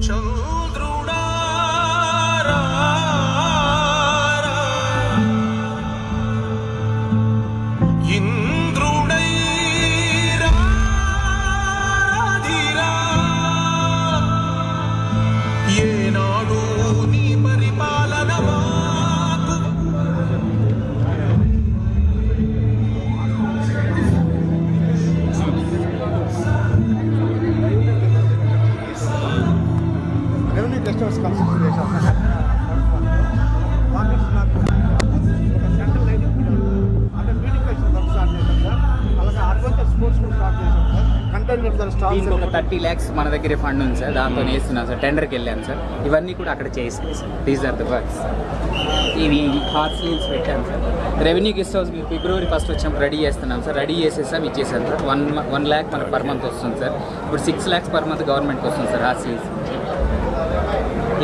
成。దీనికి ఒక థర్టీ ల్యాక్స్ మన దగ్గరే ఫండ్ ఉంది సార్. దాంతో వేస్తున్నాం సార్. టెండర్కి వెళ్ళాను సార్. ఇవన్నీ కూడా అక్కడ చేసాయి sir. These are the works ఇవి హార్ట్ సీల్స్ పెట్టాను sir. Revenue guest house February first వచ్చినప్పుడు రెడీ చేస్తున్నాం సార్. రెడీ చేసేసాం ఇచ్చేసాం సార్. వన్ వన్ ల్యాక్ మనకు పర్ మంత్ వస్తుంది సార్. ఇప్పుడు సిక్స్ ల్యాక్స్ పర్ మంత్ గవర్నమెంట్కి వస్తుంది సార్ హార్ట్ సీల్స్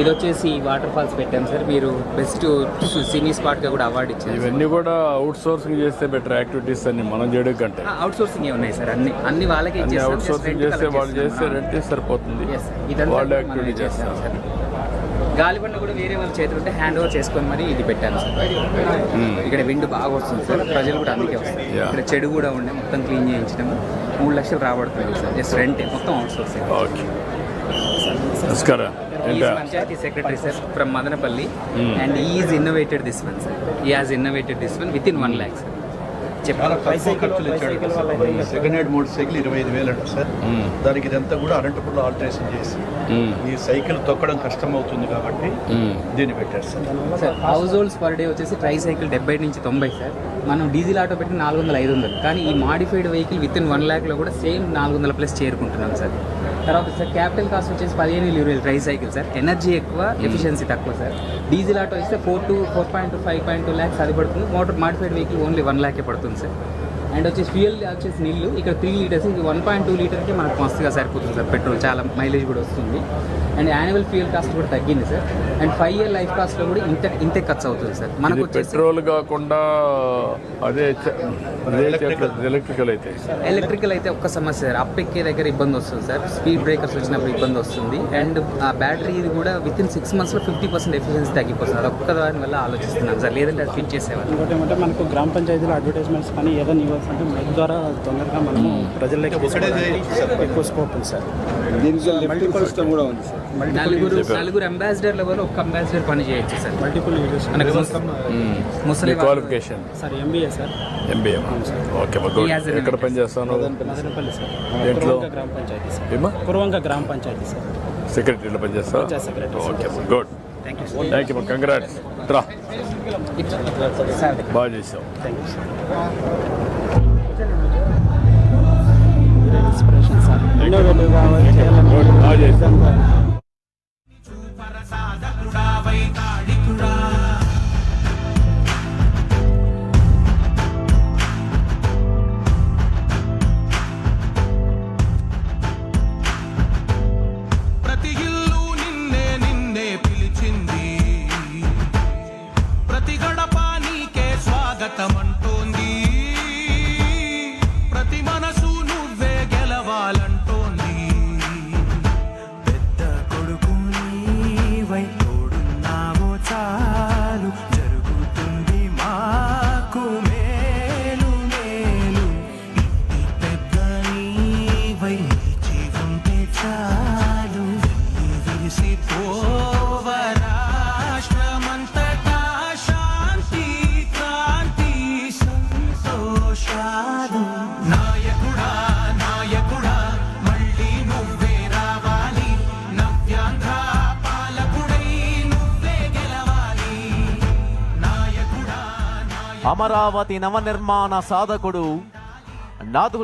ఇది వచ్చేసి వాటర్ ఫాల్స్ పెట్టాను సార్. మీరు బెస్ట్ సినీ స్పాట్గా కూడా అవార్డు ఇచ్చారు ఇవన్నీ కూడా అవుట్ సోర్సింగ్ చేస్తే బెటర్ యాక్టివిటీస్ అన్ని మనం చేయడం కంటే. అవుట్ సోర్సింగ్ ఉన్నాయి సార్. అన్ని అన్ని వాళ్ళకే. అవుట్ సోర్సింగ్ చేస్తే వాళ్ళు చేస్తే. రెంటే సరిపోతుంది. వాళ్ళు యాక్టివిటీ చేస్తాం చేస్తారు. సార్. గాలిబండ కూడా వేరే వాళ్ళ చేతులు ఉంటే హ్యాండ్ ఓవర్ చేసుకొని మరి ఇది పెట్టాను సార్. ఇక్కడ విండ్ బాగా వస్తుంది సార్. ప్రజలు కూడా అందుకే వస్తారు. Yeah. ఇక్కడ చెడు కూడా ఉండే మొత్తం క్లీన్ చేయించడం మూడు లక్షలు రాబడుతుంది సార్. జస్ట్ రెంట్ మొత్తం అవుట్ సోర్సింగ్ ఓకే నమస్కారం. ఏంటా? Panchayati secretary sir from Madanapalle. Hmm. And is innovated this one sir he has innovated this one within one lakh sir. Second hand motorcycle ఇరవై ఐదు వేలు అంట సార్. మ్మ్. దానికి ఇదంతా కూడా అనంతపురంలో ఆల్టరేషన్ చేసి మ్మ్. ఈ సైకిల్ తొక్కడం కష్టం అవుతుంది కాబట్టి మ్మ్. దీన్ని పెట్టారు సార్. Sir households per day వచ్చేసి ట్రై సైకిల్ డెబ్బై నుంచి తొంభై సార్ మనం డీజిల్ ఆటో పెట్టి నాలుగు వందల ఐదు వందలు. కానీ ఈ modified vehicle within one ల్యాక్లో కూడా సేమ్ నాలుగు వందల ప్లస్ చేరుకుంటున్నాం సార్ తర్వాత సార్ క్యాపిటల్ కాస్ట్ వచ్చేసి పదిహేను వేలు ఇరవై ట్రై సైకిల్ సార్. ఎనర్జీ ఎక్కువ ఎఫిషియన్సీ తక్కువ సార్. డీజిల్ ఆటో ఇస్తే four to four point two five point two lakhs అది పడుతుంది. Motor modified vehicle only one ల్యాకే పడుతుంది సార్. అండ్ వచ్చేసి ఫ్యూయల్ వచ్చేసి నీళ్ళు. ఇక్కడ త్రీ లీటర్స్ ఇది వన్ పాయింట్ టూ లీటర్కి మనకు మస్తుగా సరిపోతుంది సార్. పెట్రోల్ చాలా మైలేజ్ కూడా వస్తుంది. అండ్ యాన్యువల్ ఫ్యూయల్ కాస్ట్ కూడా తగ్గింది sir. And five year life కాస్ట్లో కూడా ఇంత ఇంతే ఖర్చు అవుతుంది సార్. మనకు పెట్రోల్ కాకుండా అదే ఎలక్ట్రికల్ అయితే. ఎలక్ట్రికల్ అయితే ఒక్క సమస్య సార్. అప్ ఎక్కే దగ్గర ఇబ్బంది వస్తుంది సార్. స్పీడ్ బ్రేకర్స్ వచ్చినప్పుడు ఇబ్బంది వస్తుంది. అండ్ ఆ బ్యాటరీ ఇది కూడా విత్ ఇన్ సిక్స్ మంత్స్లో ఫిఫ్టీ పర్సెంట్ ఎఫిషియన్సీ తగ్గిపోతుంది అది ఒక్క దాని వల్ల ఆలోచిస్తున్నాను సార్. లేదంటే అది ఫిట్ చేసేవాళ్ళు. ఇంకోటి ఏమంటే మనకు గ్రామ పంచాయతీలో అడ్వర్టైజ్మెంట్స్ కానీ ఏదైనా అంటే మైక్ ద్వారా తొందరగా మనము ప్రజల్లోకి ఎక్కువ స్కోప్ ఉంది సార్. మల్టిపుల్ సిస్టమ్ కూడా ఉంది సార్. నలుగురు నలుగురు అంబాసిడర్ల వల్ల ఒక అంబాసిడర్ పని చేయొచ్చు సార్. మల్టిపుల్ ముసలి qualification sir MBA sir. MBA okay ఎక్కడ పని చేస్తాను మదనపల్లి సార్? కురువంక గ్రామ పంచాయతీ సార్. కురువంక గ్రామ పంచాయతీ సార్. సెక్రటరీలో పని చేస్తావా panchayat secretary. Okay good. Thank you congrats రా బాగా చేసావు విరిసి శాంతి క్రాంతి సంతోషాలు. నాయకుడా నాయకుడా మళ్ళీ నువ్వే రావాలి. నవ్యాంధ్ర పాలకుడై నువ్వే గెలవాలి. నాయకుడా అమరావతి నవనిర్మాణ సాధకుడు నాదు